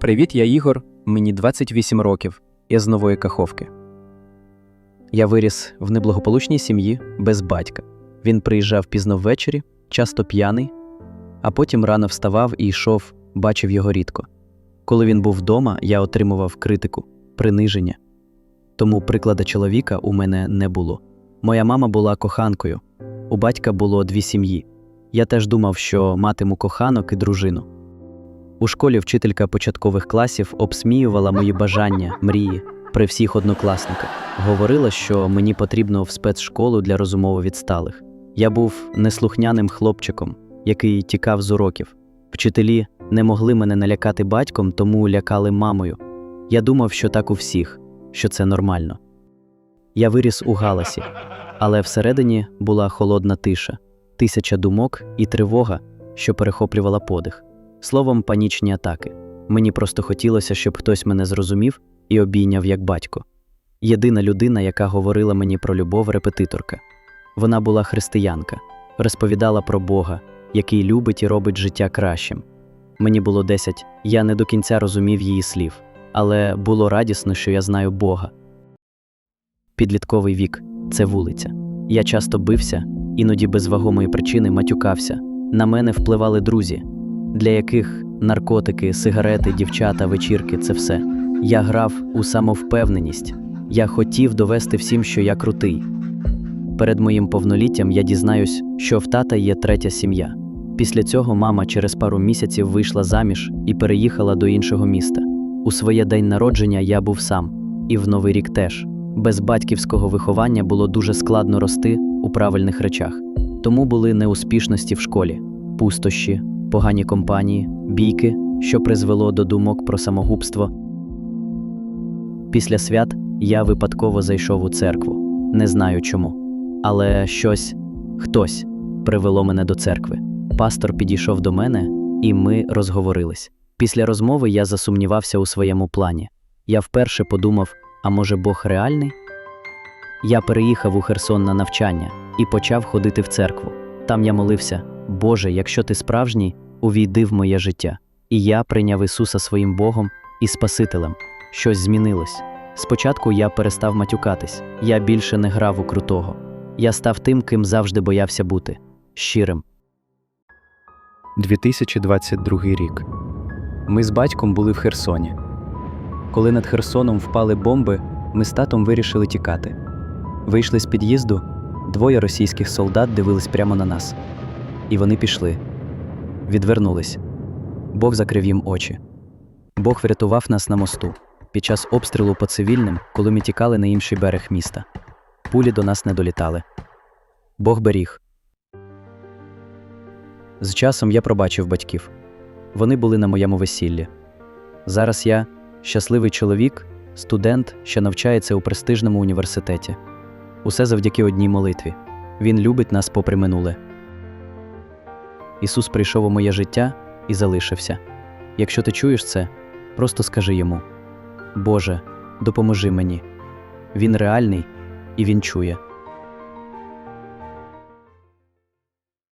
Привіт, я Ігор, мені 28 років, я з нової Каховки. Я виріс в неблагополучній сім'ї без батька. Він приїжджав пізно ввечері, часто п'яний, а потім рано вставав і йшов, бачив його рідко. Коли він був вдома, я отримував критику, приниження. Тому приклада чоловіка у мене не було. Моя мама була коханкою, у батька було дві сім'ї. Я теж думав, що матиму коханок і дружину. У школі вчителька початкових класів обсміювала мої бажання, мрії при всіх однокласниках. Говорила, що мені потрібно в спецшколу для розумово відсталих. Я був неслухняним хлопчиком, який тікав з уроків. Вчителі не могли мене налякати батьком, тому лякали мамою. Я думав, що так у всіх, що це нормально. Я виріс у галасі, але всередині була холодна тиша, тисяча думок і тривога, що перехоплювала подих. Словом, панічні атаки. Мені просто хотілося, щоб хтось мене зрозумів і обійняв як батько. Єдина людина, яка говорила мені про любов, репетиторка. Вона була християнка, розповідала про Бога, який любить і робить життя кращим. Мені було 10, я не до кінця розумів її слів, але було радісно, що я знаю Бога. Підлітковий вік це вулиця. Я часто бився, іноді без вагомої причини матюкався. На мене впливали друзі, для яких наркотики, сигарети, дівчата, вечірки це все. Я грав у самовпевненість. Я хотів довести всім, що я крутий. Перед моїм повноліттям я дізнаюсь, що в тата є третя сім'я. Після цього мама через пару місяців вийшла заміж і переїхала до іншого міста. У своє день народження я був сам, і в Новий рік теж. Без батьківського виховання було дуже складно рости у правильних речах. Тому були неуспішності в школі, пустощі, погані компанії, бійки, що призвело до думок про самогубство. Після свят я випадково зайшов у церкву. Не знаю чому. Але щось, хтось привело мене до церкви. Пастор підійшов до мене, і ми розговорились. Після розмови я засумнівався у своєму плані. Я вперше подумав: а може Бог реальний? Я переїхав у Херсон на навчання і почав ходити в церкву. Там я молився: Боже, якщо ти справжній, увійди в моє життя. І я прийняв Ісуса своїм Богом і Спасителем. Щось змінилось. Спочатку я перестав матюкатись, я більше не грав у крутого. Я став тим, ким завжди боявся бути щирим. 2022 рік. Ми з батьком були в Херсоні. Коли над Херсоном впали бомби, ми з татом вирішили тікати. Вийшли з під'їзду, двоє російських солдат дивились прямо на нас. І вони пішли. Відвернулись. Бог закрив їм очі. Бог врятував нас на мосту під час обстрілу по цивільним, коли ми тікали на інший берег міста. Пулі до нас не долітали. Бог беріг. З часом я пробачив батьків. Вони були на моєму весіллі. Зараз я щасливий чоловік, студент, що навчається у престижному університеті. Усе завдяки одній молитві. Він любить нас попри минуле. Ісус прийшов у моє життя і залишився. Якщо ти чуєш це, просто скажи йому: Боже, допоможи мені. Він реальний і він чує.